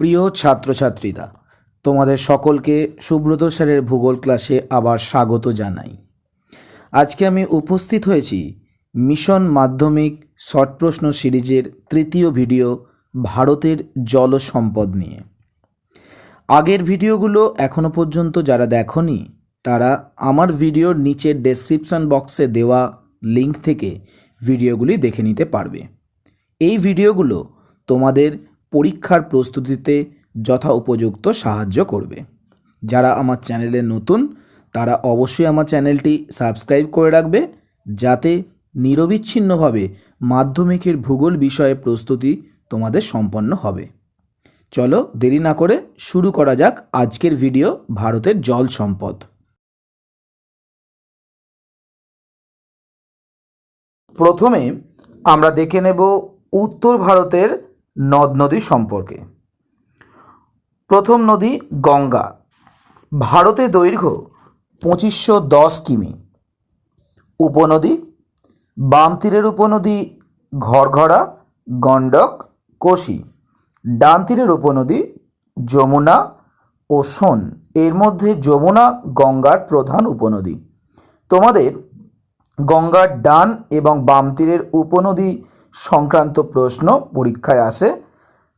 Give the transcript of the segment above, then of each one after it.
প্রিয় ছাত্রছাত্রীরা, তোমাদের সকলকে সুব্রত স্যারের ভূগোল ক্লাসে আবার স্বাগত জানাই। আজকে আমি উপস্থিত হয়েছি মিশন মাধ্যমিক শর্ট প্রশ্ন সিরিজের তৃতীয় ভিডিও ভারতের জল সম্পদ নিয়ে। আগের ভিডিওগুলো এখনও পর্যন্ত যারা দেখনি, তারা আমার ভিডিওর নিচের ডেসক্রিপশন বক্সে দেওয়া লিংক থেকে ভিডিওগুলি দেখে নিতে পারবে। এই ভিডিওগুলো তোমাদের পরীক্ষার প্রস্তুতিতে যথা উপযুক্ত সাহায্য করবে। যারা আমার চ্যানেলে নতুন, তারা অবশ্যই আমার চ্যানেলটি সাবস্ক্রাইব করে রাখবে যাতে নিরবিচ্ছিন্নভাবে মাধ্যমিকের ভূগোল বিষয়ে প্রস্তুতি তোমাদের সম্পন্ন হবে। চলো দেরি না করে শুরু করা যাক আজকের ভিডিও ভারতের জল সম্পদ। প্রথমে আমরা দেখে নেব উত্তর ভারতের নদ নদী সম্পর্কে। প্রথম নদী গঙ্গা। ভারতে দৈর্ঘ্য পঁচিশশো দশ কিমি। উপনদী বাম তীরের উপনদী ঘরঘরা গণ্ডক, কোশি। ডান তীরের উপনদী যমুনা ও সোন। এর মধ্যে যমুনা গঙ্গার প্রধান উপনদী। তোমাদের গঙ্গার ডান এবং বাম তীরের উপনদী সংক্রান্ত প্রশ্ন পরীক্ষায় আসে।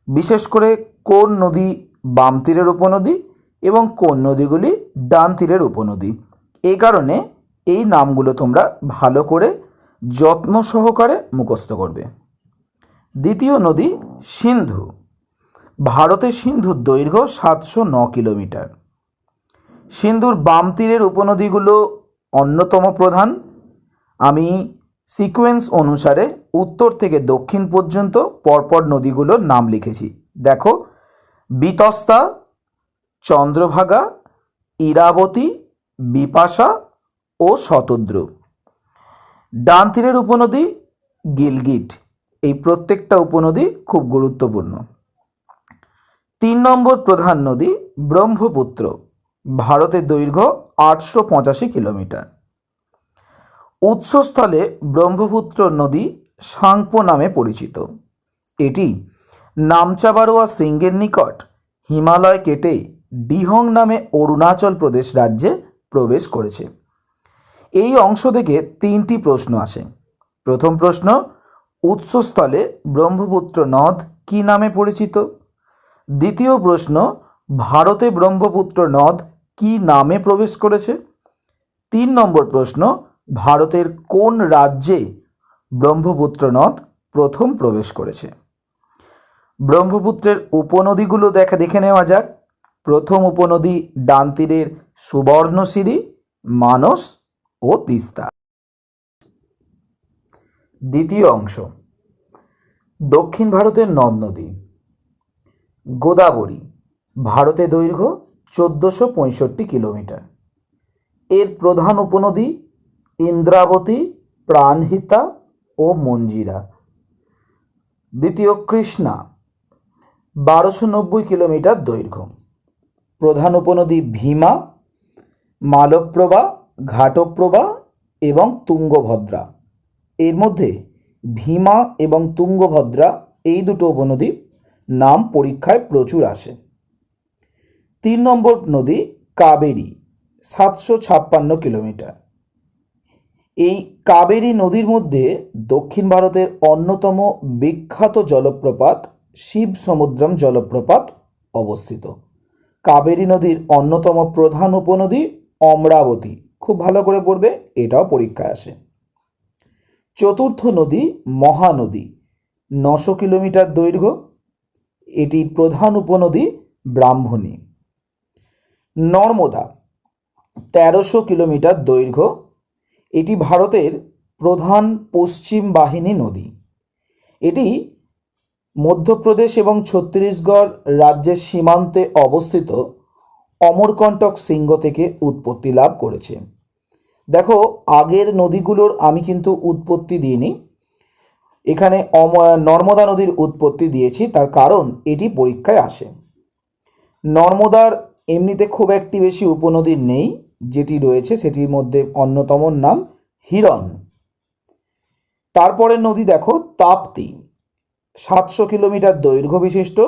বিশেষ করে কোন নদী বাম তীরের উপনদী এবং কোন নদীগুলি ডান তীরের উপনদী? এই কারণে এই নামগুলো তোমরা ভালো করে যত্ন সহকারে মুখস্থ করবে। দ্বিতীয় নদী সিন্ধু। ভারতের সিন্ধুর দৈর্ঘ্য সাতশো ন কিলোমিটার। সিন্ধুর বাম তীরের উপনদীগুলো অন্যতম প্রধান। আমি সিকোয়েন্স অনুসারে উত্তর থেকে দক্ষিণ পর্যন্ত পরপর নদীগুলোর নাম লিখেছি। দেখো, বিতস্তা, চন্দ্রভাগা, ইরাবতী, বিপাশা ও শতদ্র। ডান তীরের উপনদী গিলগিট। এই প্রত্যেকটা উপনদী খুব গুরুত্বপূর্ণ। তিন নম্বর প্রধান নদী ব্রহ্মপুত্র। ভারতের দৈর্ঘ্য আটশো পঁচাশি কিলোমিটার। উৎসস্থলে ব্রহ্মপুত্র নদী সাংপো নামে পরিচিত। এটি নামচাবারোয়া শৃঙ্গের নিকট হিমালয় কেটে ডিহং নামে অরুণাচল প্রদেশ রাজ্যে প্রবেশ করেছে। এই অংশ থেকে তিনটি প্রশ্ন আসে। প্রথম প্রশ্ন, উৎসস্থলে ব্রহ্মপুত্র নদ কী নামে পরিচিত? দ্বিতীয় প্রশ্ন, ভারতে ব্রহ্মপুত্র নদ কী নামে প্রবেশ করেছে? তিন নম্বর প্রশ্ন, ভারতের কোন রাজ্যে ব্রহ্মপুত্র নদ প্রথম প্রবেশ করেছে। ব্রহ্মপুত্রের উপনদীগুলো দেখা, দেখে নেওয়া যাক। প্রথম উপনদী ডান তীরের সুবর্ণশিরি, মানস ও তিস্তা। দ্বিতীয় অংশ, দক্ষিণ ভারতের নদ নদী। গোদাবরী, ভারতে দৈর্ঘ্য চোদ্দোশো পঁয়ষট্টি কিলোমিটার। এর প্রধান উপনদী ইন্দ্রাবতী, প্রাণহিতা ও মঞ্জিরা। দ্বিতীয় কৃষ্ণা, বারোশো নব্বই কিলোমিটার দৈর্ঘ্য। প্রধান উপনদী ভীমা, মালপ্রভা, ঘাটপ্রভা এবং তুঙ্গভদ্রা। এর মধ্যে ভীমা এবং তুঙ্গভদ্রা এই দুটো উপনদী নাম পরীক্ষায় প্রচুর আসে। তিন নম্বর নদী কাবেরী, সাতশো ছাপ্পান্ন কিলোমিটার। এই কাবেরী নদীর মধ্যে দক্ষিণ ভারতের অন্যতম বিখ্যাত জলপ্রপাত শিব সমুদ্রম জলপ্রপাত অবস্থিত। কাবেরী নদীর অন্যতম প্রধান উপনদী অমরাবতী। খুব ভালো করে পড়বে, এটাও পরীক্ষায় আসে। চতুর্থ নদী মহানদী, নশো কিলোমিটার দৈর্ঘ্য। এটির প্রধান উপনদী ব্রাহ্মণী। নর্মদা, তেরোশো কিলোমিটার দৈর্ঘ্য। এটি ভারতের প্রধান পশ্চিম বাহিনী নদী। এটি মধ্যপ্রদেশ এবং ছত্তিশগড় রাজ্যের সীমান্তে অবস্থিত অমরকণ্টক শৃঙ্গ থেকে উৎপত্তি লাভ করেছে। দেখো, আগের নদীগুলোর আমি কিন্তু উৎপত্তি দিইনি। এখানে নর্মদা নদীর উৎপত্তি দিয়েছি, তার কারণ এটি পরীক্ষায় আসে। নর্মদার এমনিতে খুব একটি বেশি উপনদী নেই। যেটি রয়েছে সেটির মধ্যে অন্যতম নাম হিরণ। তারপরের নদী দেখো, তাপ্তি। সাতশো কিলোমিটার দৈর্ঘ্য বিশিষ্ট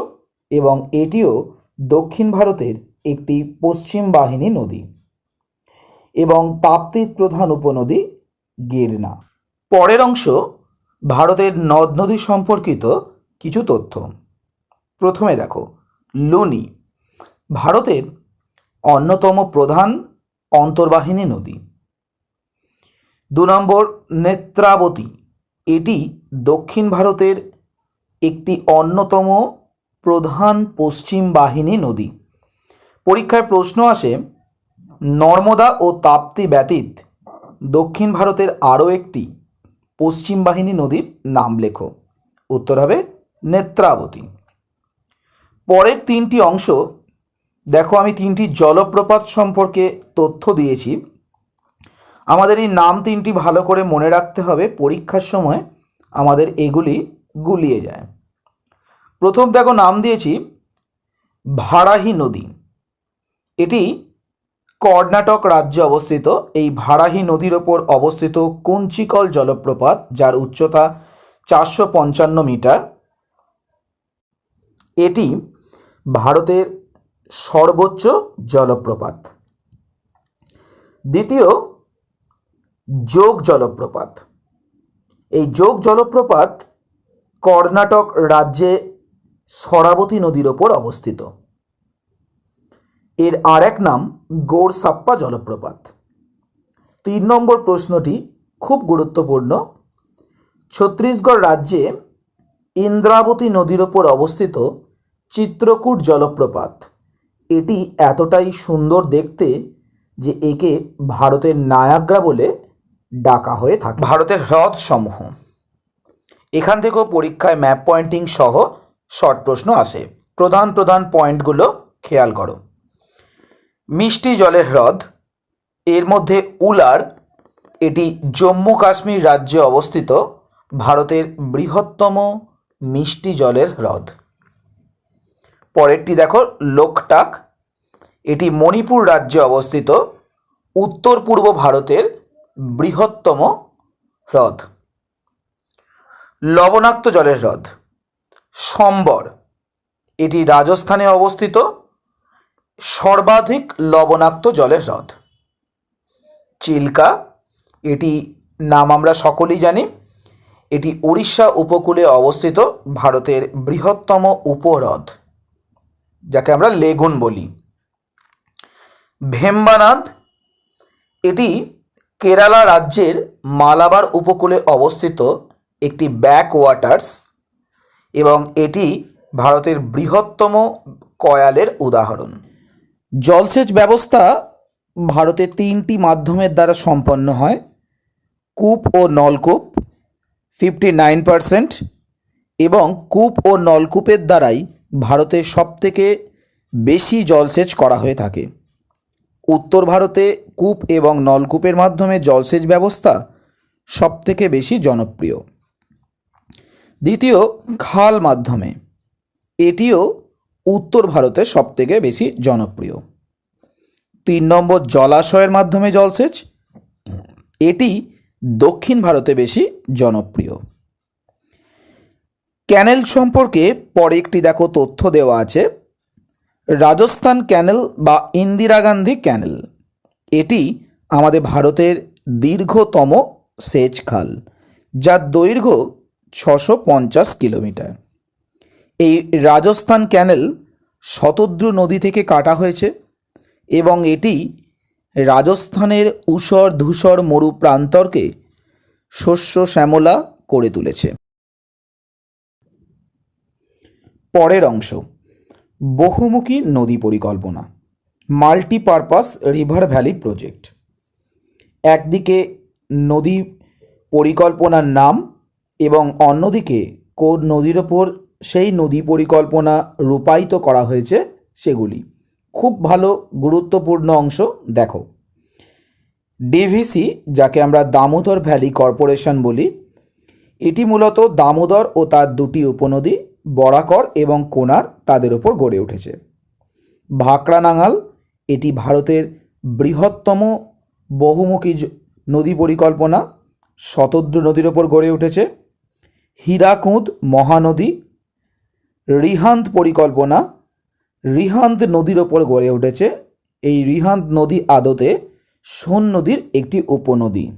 এবং এটিও দক্ষিণ ভারতের একটি পশ্চিম বাহিনী নদী এবং তাপ্তির প্রধান উপনদী গিরনা। পরের অংশ, ভারতের নদ নদী সম্পর্কিত কিছু তথ্য। প্রথমে দেখো, লুনি। ভারতের অন্যতম প্রধান অন্তর্বাহিনী নদী। দু নম্বর নেত্রাবতী। এটি দক্ষিণ ভারতের একটি অন্যতম প্রধান পশ্চিম বাহিনী নদী। পরীক্ষায় প্রশ্ন আসে, নর্মদা ও তাপ্তি ব্যতীত দক্ষিণ ভারতের আরও একটি পশ্চিম বাহিনী নদীর নাম লেখো। উত্তর হবে নেত্রাবতী। পরের তিনটি অংশ দেখো, আমি তিনটি জলপ্রপাত সম্পর্কে তথ্য দিয়েছি। আমাদের এই নাম তিনটি ভালো করে মনে রাখতে হবে। পরীক্ষার সময় আমাদের এগুলি গুলিয়ে যায়। প্রথম দেখো, নাম দিয়েছি, ভাড়াহি নদী। এটি কর্ণাটক রাজ্যে অবস্থিত। এই ভাড়াহি নদীর ওপর অবস্থিত কুঞ্চিকল জলপ্রপাত, যার উচ্চতা চারশো পঞ্চান্ন মিটার। এটি ভারতের সর্বোচ্চ জলপ্রপাত। দ্বিতীয়, যোগ জলপ্রপাত। এই যোগ জলপ্রপাত কর্ণাটক রাজ্যে সরাবতী নদীর ওপর অবস্থিত। এর আর এক নাম গোরসাপ্পা জলপ্রপাত। তিন নম্বর প্রশ্নটি খুব গুরুত্বপূর্ণ। ছত্তিশগড় রাজ্যে ইন্দ্রাবতী নদীর ওপর অবস্থিত চিত্রকূট জলপ্রপাত। এটি এতটাই সুন্দর দেখতে যে একে ভারতের নায়াগ্রা বলে ডাকা হয়ে থাকে। ভারতের হ্রদ সমূহ এখান থেকেও পরীক্ষায় ম্যাপ পয়েন্টিং সহ শর্ট প্রশ্ন আসে। প্রধান প্রধান পয়েন্টগুলো খেয়াল করো। মিষ্টি জলের হ্রদ, এর মধ্যে উলার, এটি জম্মু কাশ্মীর রাজ্যে অবস্থিত, ভারতের বৃহত্তম মিষ্টি জলের হ্রদ। পরেরটি দেখো, লোকটাক। এটি মণিপুর রাজ্যে অবস্থিত। উত্তর পূর্ব ভারতের বৃহত্তম হ্রদ। লবণাক্ত জলের হ্রদ। সম্বর। এটি রাজস্থানে অবস্থিত। সর্বাধিক লবণাক্ত জলের হ্রদ। চিল্কা। এটি নাম আমরা সকলেই জানি। এটি উড়িষ্যা উপকূলে অবস্থিত, ভারতের বৃহত্তম উপহ্রদ। যাকে আমরা লেগুন বলি। ভেম্বানাদ, এটি কেরালা রাজ্যের মালাবার উপকূলে অবস্থিত একটি ব্যাক ওয়াটার্স এবং এটি ভারতের বৃহত্তম কয়ালের উদাহরণ। জলসেচ ব্যবস্থা ভারতে তিনটি মাধ্যমের দ্বারা সম্পন্ন হয়। কূপ ও নলকূপ, ফিফটি নাইন পারসেন্ট এবং কূপ ও নলকূপের দ্বারাই ভারতে সবথেকে বেশি জলসেচ করা হয়ে থাকে। উত্তর ভারতে কূপ এবং নলকূপের মাধ্যমে জলসেচ ব্যবস্থা সবথেকে বেশি জনপ্রিয়। দ্বিতীয়, খাল মাধ্যমে। এটিও উত্তর ভারতে সবথেকে বেশি জনপ্রিয়। তিন নম্বর, জলাশয়ের মাধ্যমে জলসেচ। এটি দক্ষিণ ভারতে বেশি জনপ্রিয়। ক্যানেল সম্পর্কে পরে একটি দেখো তথ্য দেওয়া আছে। রাজস্থান ক্যানেল বা ইন্দিরা গান্ধী ক্যানেল। এটি আমাদের ভারতের দীর্ঘতম সেচ খাল যার দৈর্ঘ্য ছশো পঞ্চাশ কিলোমিটার। এই রাজস্থান ক্যানেল শতদ্রু নদী থেকে কাটা হয়েছে এবং এটি রাজস্থানের ঊষর ধূসর মরু প্রান্তরকে শস্য শ্যামলা করে তুলেছে। পরের অংশ, বহুমুখী নদী পরিকল্পনা, মাল্টিপারপাস রিভার ভ্যালি প্রজেক্ট। একদিকে নদী পরিকল্পনার নাম এবং অন্যদিকে কোন নদীর ওপর সেই নদী পরিকল্পনা রূপায়িত করা হয়েছে সেগুলি। খুব ভালো গুরুত্বপূর্ণ অংশ, দেখো। ডিভিসি, যাকে আমরা দামোদর ভ্যালি কর্পোরেশন বলি, এটি মূলত দামোদর ও তার দুটি উপনদী বরাকর এবং কোনার তাদের ওপর গড়ে উঠেছে। ভাকড়ানাঙাল, এটি ভারতের বৃহত্তম বহুমুখী নদী পরিকল্পনা শতদ্র নদীর ওপর গড়ে উঠেছে। হীরাকুঁদ মহানদী রিহান্ত পরিকল্পনা রিহান্ত নদীর ওপর গড়ে উঠেছে। এই রিহান্ত নদী আদতে সোন নদীর একটি উপনদী।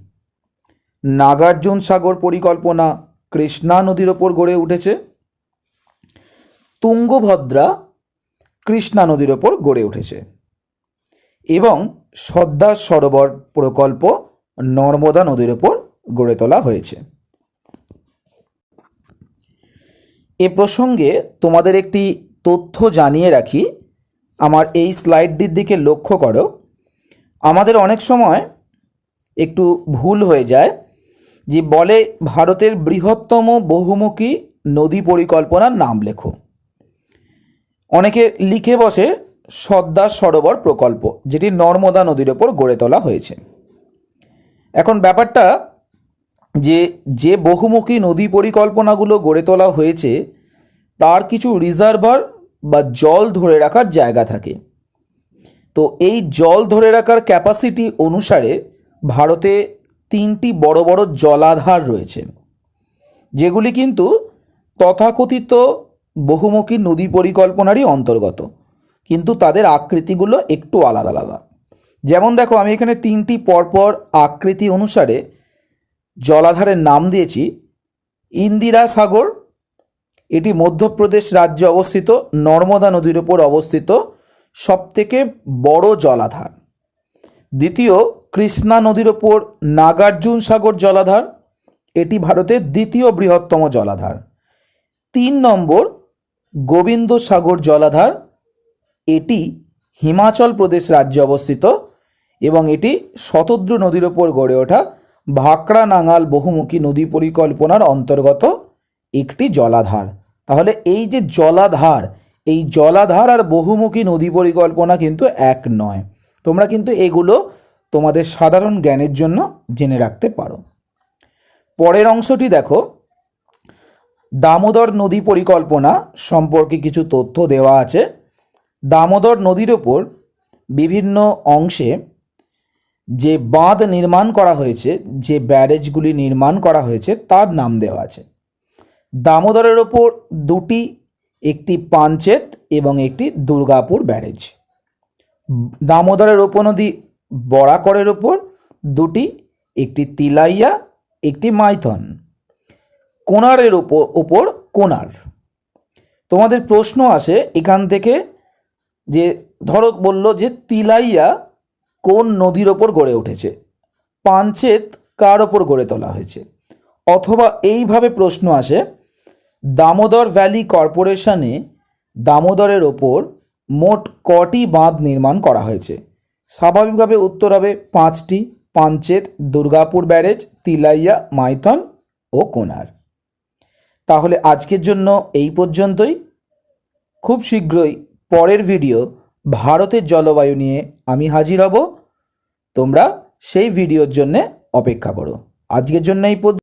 নাগার্জুন সাগর পরিকল্পনা, কৃষ্ণা নদীর ওপর গড়ে উঠেছে। তুঙ্গভদ্রা কৃষ্ণা নদীর ওপর গড়ে উঠেছে এবং সর্দার সরোবর প্রকল্প নর্মদা নদীর ওপর গড়ে তোলা হয়েছে। এ প্রসঙ্গে তোমাদের একটি তথ্য জানিয়ে রাখি। আমার এই স্লাইডটির দিকে লক্ষ্য করো। আমাদের অনেক সময় একটু ভুল হয়ে যায় যে বলে ভারতের বৃহত্তম বহুমুখী নদী পরিকল্পনার নাম লেখো। অনেকে লিখে বসে সর্দার সরোবর প্রকল্প, যেটি নর্মদা নদীর ওপর গড়ে তোলা হয়েছে। এখন ব্যাপারটা যে যে বহুমুখী নদী পরিকল্পনাগুলো গড়ে তোলা হয়েছে, তার কিছু রিজার্ভার বা জল ধরে রাখার জায়গা থাকে। তো এই জল ধরে রাখার ক্যাপাসিটি অনুসারে ভারতে তিনটি বড় বড় জলাধার রয়েছে, যেগুলি কিন্তু তথাকথিত বহুমুখী নদী পরিকল্পনারই অন্তর্গত, কিন্তু তাদের আকৃতিগুলো একটু আলাদা আলাদা। যেমন দেখো, আমি এখানে তিনটি পরপর আকৃতি অনুসারে জলাধারের নাম দিয়েছি। ইন্দিরা সাগর, এটি মধ্যপ্রদেশ রাজ্যে অবস্থিত, নর্মদা নদীর ওপর অবস্থিত, সবথেকে বড় জলাধার। দ্বিতীয়, কৃষ্ণা নদীর ওপর নাগার্জুন সাগর জলাধার, এটি ভারতের দ্বিতীয় বৃহত্তম জলাধার। তিন নম্বর গোবিন্দ সাগর জলাধার, এটি হিমাচল প্রদেশ রাজ্যে অবস্থিত এবং এটি শতদ্রু নদীর ওপর গড়ে ওঠা ভাকড়া নাঙাল বহুমুখী নদী পরিকল্পনার অন্তর্গত একটি জলাধার। তাহলে এই যে জলাধার, এই জলাধার আর বহুমুখী নদী পরিকল্পনা কিন্তু এক নয়। তোমরা কিন্তু এগুলো তোমাদের সাধারণ জ্ঞানের জন্য জেনে রাখতে পারো। পরের অংশটি দেখো। দামোদর নদী পরিকল্পনা সম্পর্কে কিছু তথ্য দেওয়া আছে। দামোদর নদীর ওপর বিভিন্ন অংশে যে বাঁধ নির্মাণ করা হয়েছে, যে ব্যারেজগুলি নির্মাণ করা হয়েছে, তার নাম দেওয়া আছে। দামোদরের ওপর দুটি, একটি পাঞ্চেত এবং একটি দুর্গাপুর ব্যারেজ। দামোদরের উপনদী বরাকরের ওপর দুটি, একটি তিলাইয়া, একটি মাইথন। কোনারের ওপর ওপর কোনার তোমাদের প্রশ্ন আসে এখান থেকে যে, ধরো বলল যে, তিলাইয়া কোন নদীর ওপর গড়ে উঠেছে? পাঞ্চেত কার ওপর গড়ে তোলা হয়েছে? অথবা এইভাবে প্রশ্ন আসে, দামোদর ভ্যালি কর্পোরেশনে দামোদরের ওপর মোট কটি বাঁধ নির্মাণ করা হয়েছে? স্বাভাবিকভাবে উত্তর হবে পাঁচটি পাঞ্চেত দুর্গাপুর ব্যারেজ, তিলাইয়া, মাইথন ও কোনার তাহলে আজকের জন্য এই পর্যন্তই। খুব শীঘ্রই পরের ভিডিও ভারতের জলবায়ু নিয়ে আমি হাজির হব। তোমরা সেই ভিডিওর জন্যে অপেক্ষা করো। আজকের জন্য এই